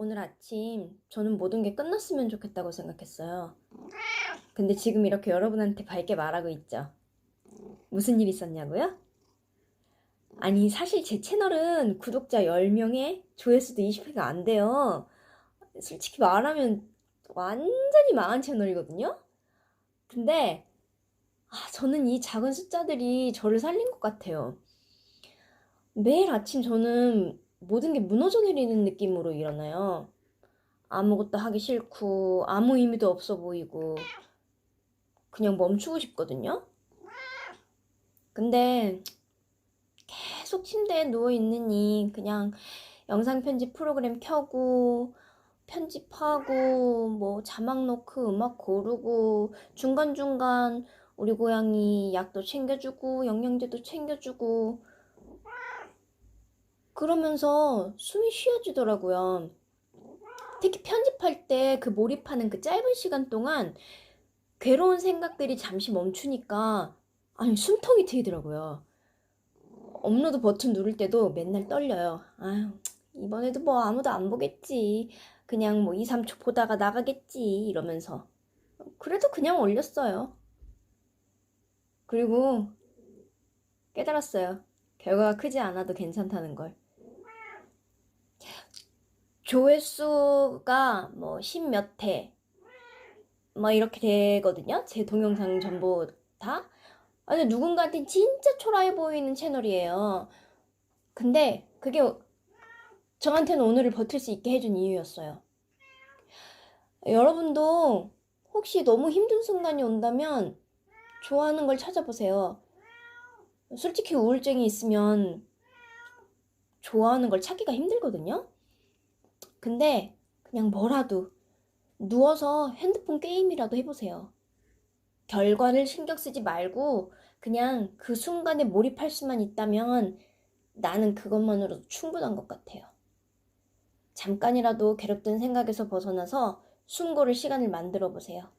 오늘 아침 저는 모든 게 끝났으면 좋겠다고 생각했어요. 근데 지금 이렇게 여러분한테 밝게 말하고 있죠. 무슨 일 있었냐고요? 아니, 사실 제 채널은 구독자 10명에 조회수도 20회가 안 돼요. 솔직히 말하면 완전히 망한 채널이거든요? 근데, 아, 저는 이 작은 숫자들이 저를 살린 것 같아요. 매일 아침 저는 모든 게 무너져 내리는 느낌으로 일어나요. 아무것도 하기 싫고, 아무 의미도 없어 보이고, 그냥 멈추고 싶거든요? 근데, 계속 침대에 누워 있느니, 그냥 영상 편집 프로그램 켜고, 편집하고, 뭐, 자막 넣고, 음악 고르고, 중간중간 우리 고양이 약도 챙겨주고, 영양제도 챙겨주고, 그러면서 숨이 쉬어지더라고요. 특히 편집할 때 그 몰입하는 그 짧은 시간 동안 괴로운 생각들이 잠시 멈추니까 아니 숨통이 트이더라고요. 업로드 버튼 누를 때도 맨날 떨려요. 아유, 이번에도 뭐 아무도 안 보겠지. 그냥 뭐 2, 3초 보다가 나가겠지. 이러면서. 그래도 그냥 올렸어요. 그리고 깨달았어요. 결과가 크지 않아도 괜찮다는 걸. 조회수가 뭐 10몇 회, 뭐 이렇게 되거든요. 제 동영상 전부 다. 아니, 누군가한테 진짜 초라해 보이는 채널이에요. 근데 그게 저한테는 오늘을 버틸 수 있게 해준 이유였어요. 여러분도 혹시 너무 힘든 순간이 온다면 좋아하는 걸 찾아보세요. 솔직히 우울증이 있으면 좋아하는 걸 찾기가 힘들거든요? 근데 그냥 뭐라도 누워서 핸드폰 게임이라도 해보세요. 결과를 신경 쓰지 말고 그냥 그 순간에 몰입할 수만 있다면 나는 그것만으로도 충분한 것 같아요. 잠깐이라도 괴롭던 생각에서 벗어나서 숨 고를 시간을 만들어 보세요.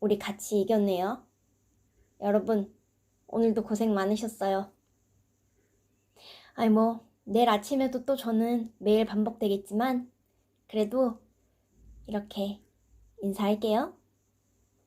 우리 같이 이겼네요. 여러분, 오늘도 고생 많으셨어요. 아니, 뭐, 내일 아침에도 또 저는 매일 반복되겠지만, 그래도 이렇게 인사할게요.